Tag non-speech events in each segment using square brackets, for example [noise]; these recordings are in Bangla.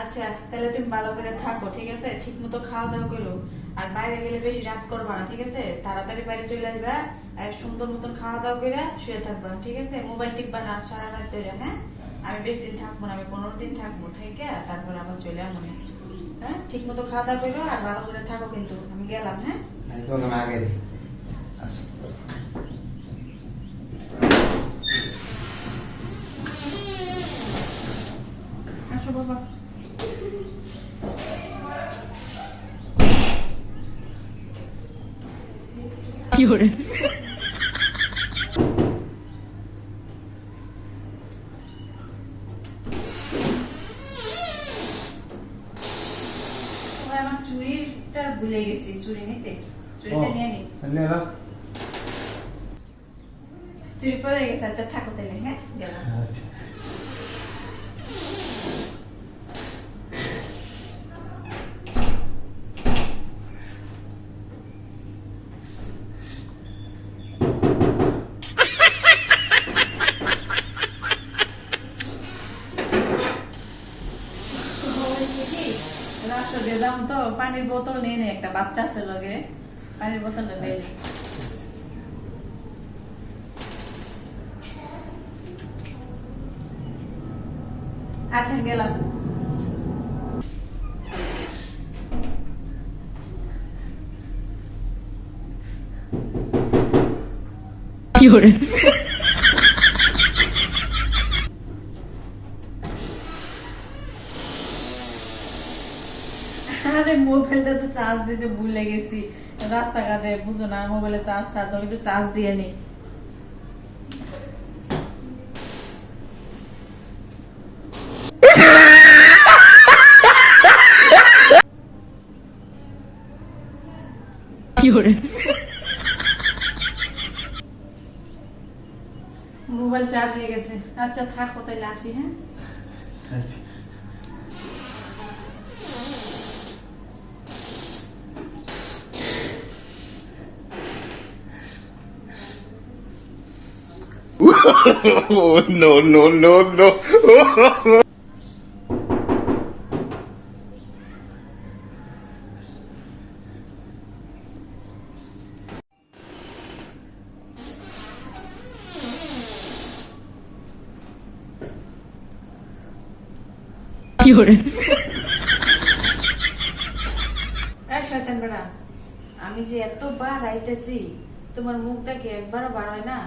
আচ্ছা তাহলে তুমি ভালো করে থাকো ঠিক আছে? ঠিক মতো খাওয়া দাওয়া করো। আর বাইরে গেলে বেশি রাত করবা না ঠিক আছে? তাড়াতাড়ি বাইরে চলে আসবা আর সুন্দর মতন খাওয়া দাওয়া করে শুয়ে থাকবা ঠিক আছে? মোবাইল টিপবা না সারা রাত ধরে হ্যাঁ? আমি বেশি দিন থাকব না আমি পনেরো দিন থাকব থেকে তারপর আবার চলে আসব। হ্যাঁ? ঠিক মতো খাওয়া দাওয়া করো আর ভালো করে থাকো কিন্তু। আমি গেলাম হ্যাঁ? তোমাকে আগে দিই। আচ্ছা। আসো বাবা ওই আমার চুড়িটা ভুলে গেছি চুড়ি নিতে। চুড়িটা নিয়ে নি। এলো পরে গেছে আচ্ছা থাকো তাহলে হ্যাঁ? গেলাম। আচ্ছা। রাস্তা দিয়ে তো, পানির বোতল নিয়ে নে একটা বাচ্চা আছে পানির বোতলটা আচ্ছা গেলাম। আরে মোবাইলটা তো চার্জ দিতে ভুলে গেছি রাস্তাঘাটে বুঝো না মোবাইলে চার্জ থাকতো একটু চার্জ দিয়ে নি? মোবাইল চার্জ হয়ে গেছে। আচ্ছা থাকো তাহলে আসি হ্যাঁ আচ্ছা। Oh [laughs] no no no. no আমি যে এতবার আইতেছি তোমার মুখ দেখে একবারও বার হয় না।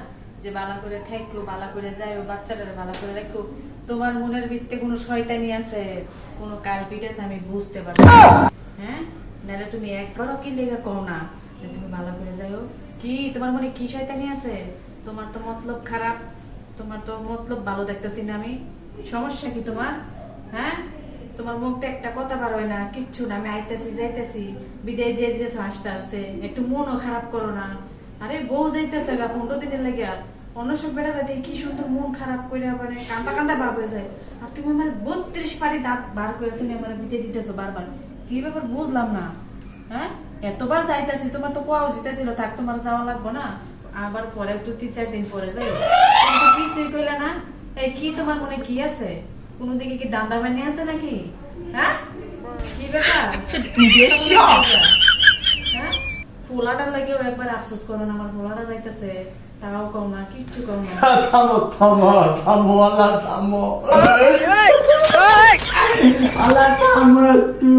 যে বালা করে থাকো বালা করে যাইও, বাচ্চাটারে বালা করে রাখো। তোমার মনের ভিত্তে কোনো শয়তানি আছে? কোনো কালপিট আছে? আমি বুঝতে পারছি হ্যাঁ? নাহলে তুমি একবারও কি লেগে কও না যে তুমি ভালো করে যাইও। কি? তোমার মনে কি শয়তানি আছে? তোমার তো মতলব খারাপ। তোমার তো মতলব ভালো দেখতেছি না আমি। সমস্যা কি তোমার? হ্যাঁ? তোমার মুখতে একটা কথা বার হয় না, কিচ্ছু না। আমি আইতেছি, যাইতেছি। বিদায় দিয়ে দিতেছো আসতে আসতে একটু মনও খারাপ করো না। আরে বউ যাইতেছে গা পনেরো দিনের লেগে। আর অন্য সব বেড়ারা দেখি কি সুন্দর মন খারাপ করে মানে কান্দা কান্দা ভাব হয়ে যায়। আর তুমি আমার বত্রিশ পারি দাঁত বার করে তুমি আমার বিদায় দিতেছো বারবার। কি ব্যাপার বুঝলাম না। হ্যাঁ? এতবার যাইতেছি তোমার তো কোয়া উচিত ছিল থাক তোমার যাওয়া লাগবো না। আবার পরে দু তিন চার দিন পরে যাই কিন্তু কিছুই কইলা না এই কি তোমার মনে কি আছে? কোনো দিকে কি দান্দা বানিয়ে আছে নাকি? হ্যাঁ? কি ব্যাপার? হ্যাঁ পোলাটার লাগেও একবার আফসোস করো না আমার পোলাটা যাইতেছে তাও কম না কিচ্ছু কম না। থামো থামো থামো আল্লাহ থামো। আল্লাহ থামো একটু।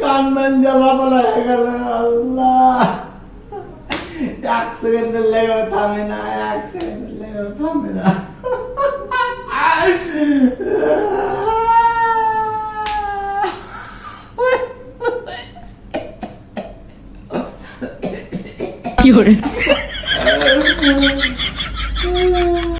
কান্নান জ্বালা বলা হয়ে গেল আল্লাহ। এক সেকেন্ডের লেগেও থামে না এক সেকেন্ডের লেগেও থামে না। কি